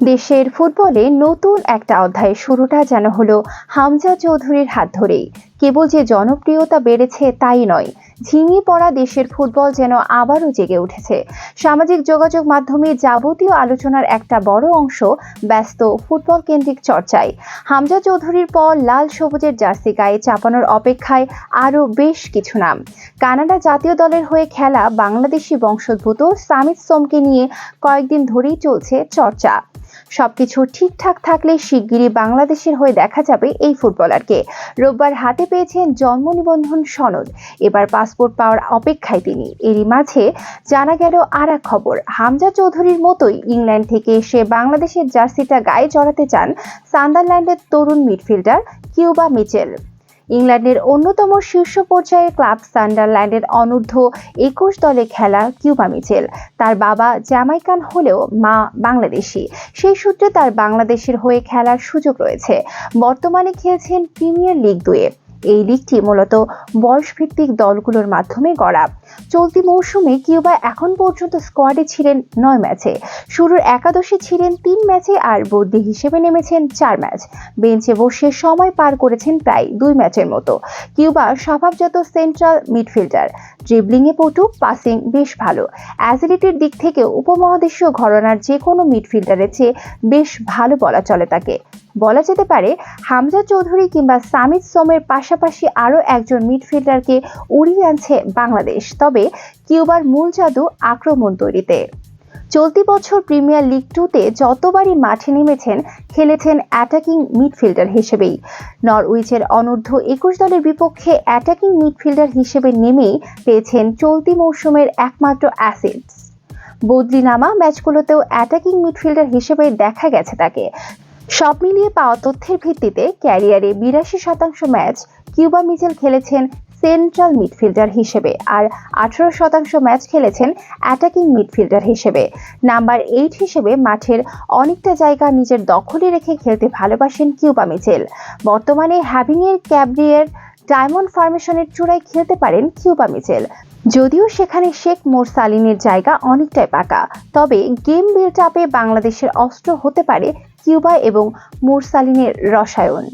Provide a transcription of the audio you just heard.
দেশের ফুটবলে নতুন একটা অধ্যায়ের শুরুটা যেন হলো হামজা চৌধুরীর হাত ধরেই। কেবল যে জনপ্রিয়তা বেড়েছে তাই নয় ঝিমিয়ে পড়া দেশের ফুটবল যেন আবারও জেগে উঠেছে। সামাজিক যোগাযোগ মাধ্যমে যাবতীয় আলোচনার একটা বড় অংশ ব্যস্ত ফুটবল কেন্দ্রিক চর্চায়। হামজা চৌধুরীর পর লাল সবুজের জার্সি গায়ে চাপানোর অপেক্ষায় আরও বেশ কিছু নাম। কানাডা জাতীয় দলের হয়ে খেলা বাংলাদেশি বংশোদ্ভূত সামিত সোমকে নিয়ে কয়েকদিন ধরেই চলছে চর্চা। সবকিছু ঠিকঠাক থাকলে শিগগিরই বাংলাদেশের হয়ে দেখা যাবে এই ফুটবলারকে। রোববার হাতে পেয়েছেন জন্ম নিবন্ধন সনদ। এবার পাসপোর্ট পাওয়ার অপেক্ষায় তিনি। এরই মাঝে জানা গেল আর এক খবর। হামজা চৌধুরীর মতোই ইংল্যান্ড থেকে এসে বাংলাদেশের জার্সিটা গায়ে চড়াতে চান সান্দারল্যান্ডের তরুণ মিডফিল্ডার কিউবা মিচেল। ইংল্যান্ডের অন্যতম শীর্ষ পর্যায়ে ক্লাব সান্ডারল্যান্ডের অনূর্ধ্ব একুশ দলে খেলা কিউবা মিচেল। তার বাবা জ্যামাইকান হলেও মা বাংলাদেশি। সেই সূত্রে তার বাংলাদেশের হয়ে খেলার সুযোগ রয়েছে। বর্তমানে খেলছেন প্রিমিয়ার লিগ দুয়ে। এই লিগটি মূলত বয়সভিত্তিক দলগুলোর মাধ্যমে গড়া। চলতি মৌসুমে কিউবা এখন পর্যন্ত স্কোয়াডে ছিলেন নয় ম্যাচে। শুরুর একাদশে ছিলেন তিন ম্যাচে আর বৌদ্ধি হিসেবে নেমেছেন চার ম্যাচ। বেঞ্চে বসে সময় পার করেছেন প্রায় দুই ম্যাচের মতো। কিউবা স্বভাবজাত সেন্ট্রাল মিডফিল্ডার ড্রিবলিংয়ে পটু পাসিং বেশ ভালো। অ্যাজিলিটির দিক থেকে উপমহাদেশীয় ঘরনার যে কোনো মিডফিল্ডারের চেয়ে বেশ ভালো বলা চলে তাকে। বলা যেতে পারে, হামজা চৌধুরী কিংবা সামিদ সোমের পাশাপাশি আরও একজন মিডফিল্ডারকে উড়িয়ে আনছে বাংলাদেশ। তবে কিউবার মূল জাদু আক্রমণ তৈরিতে। চলতি বছর প্রিমিয়ার লিগ টুতে যতবারই মাঠে নেমেছেন, খেলেছেন অ্যাটাকিং মিডফিল্ডার হিসেবেই। নরউইচের অনূর্ধ্ব একুশ দলের বিপক্ষে অ্যাটাকিং মিডফিল্ডার হিসেবে নেমেই পেয়েছেন চলতি মৌসুমের একমাত্র অ্যাসিডস বদলিনামা ম্যাচগুলোতেও অ্যাটাকিং মিডফিল্ডার হিসেবে দেখা গেছে তাকে। সব মিলিয়ে পাওয়া তথ্যের ভিত্তিতে ক্যারিয়ারে বিরাশি শতাংশ ম্যাচ কিউবা মিচেল খেলেছেন সেন্ট্রাল মিডফিল্ডার হিসেবে আর আঠারো শতাংশ ম্যাচ খেলেছেন অ্যাটাকিং মিডফিল্ডার হিসেবে। নাম্বার এইট হিসেবে মাঠের অনেকটা জায়গা নিজের দখলে রেখে খেলতে ভালোবাসেন কিউবা মিচেল। বর্তমানে হ্যাভিংয়ের ক্যাব্রিয়ের ডায়মন্ড ফার্মেশনের চূড়ায় খেলতে পারেন কিউবা মিচেল। যদিও সেখানে শেখ মোরসালিনের জায়গা অনেকটাই পাকা, তবে গেম বিল্ড আপে বাংলাদেশের অস্ত্র হতে পারে কিউবা এবং মোরসালিনের রসায়ন।